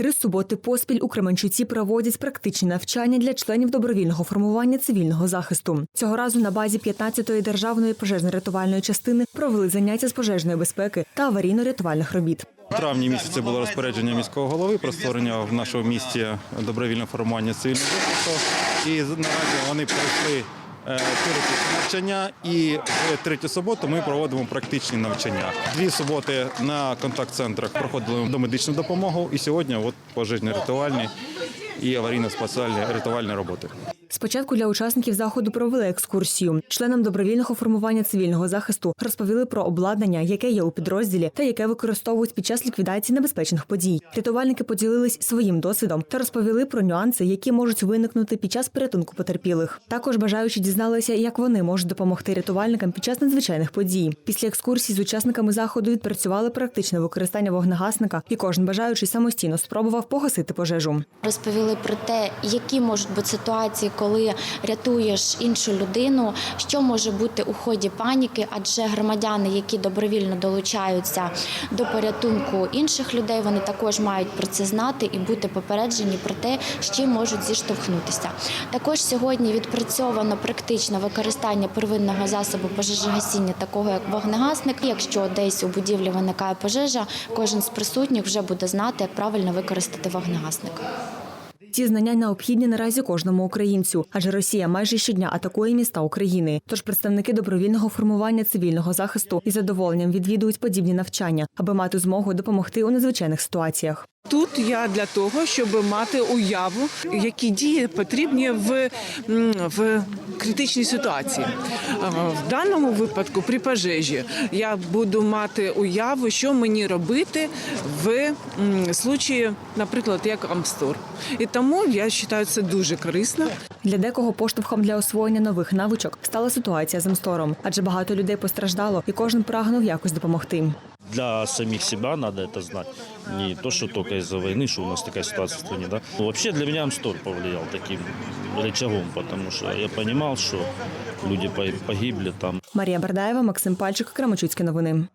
Три суботи поспіль у Кременчуці проводять практичні навчання для членів добровільного формування цивільного захисту. Цього разу на базі 15-ї державної пожежно-рятувальної частини провели заняття з пожежної безпеки та аварійно-рятувальних робіт. У травні місяці було розпорядження міського голови про створення в нашому місті добровільного формування цивільного захисту. І наразі вони пройшли навчання. І в третю суботу ми проводимо практичні навчання. Дві суботи на контакт-центрах проходили домедичну допомогу. І сьогодні от пожежні рятувальні і аварійно-спеціальні рятувальні роботи. Спочатку для учасників заходу провели екскурсію. Членам добровільного формування цивільного захисту розповіли про обладнання, яке є у підрозділі та яке використовують під час ліквідації небезпечних подій. Рятувальники поділились своїм досвідом та розповіли про нюанси, які можуть виникнути під час порятунку потерпілих. Також бажаючі дізналися, як вони можуть допомогти рятувальникам під час надзвичайних подій. Після екскурсії з учасниками заходу відпрацювали практичне використання вогнегасника, і кожен бажаючий самостійно спробував погасити пожежу. Розповіли про те, які можуть бути ситуації, коли рятуєш іншу людину, що може бути у ході паніки, адже громадяни, які добровільно долучаються до порятунку інших людей, вони також мають про це знати і бути попереджені про те, з чим можуть зіштовхнутися. Також сьогодні відпрацьовано практичне використання первинного засобу пожежогасіння, такого як вогнегасник. Якщо десь у будівлі виникає пожежа, кожен з присутніх вже буде знати, як правильно використати вогнегасник. Ці знання необхідні наразі кожному українцю, адже Росія майже щодня атакує міста України. Тож представники добровільного формування цивільного захисту із задоволенням відвідують подібні навчання, аби мати змогу допомогти у надзвичайних ситуаціях. Тут я для того, щоб мати уяву, які дії потрібні в, в критичній ситуації. В даному випадку при пожежі я буду мати уяву, що мені робити в случаї, наприклад, як Амстор. І тому я вважаю це дуже корисно. Для декого поштовхом для освоєння нових навичок стала ситуація з Амстором, адже багато людей постраждало, і кожен прагнув якось допомогти для самих себя надо это знать. Не то, что только из-за войны, что у нас такая ситуация в стране. Да? Ну, вообще для меня Амстор повлиял таким рычагом, потому что я понимал, что люди по- погибли там. Марія Бардаєва, Максим Пальчик, Крамачуцькі новини.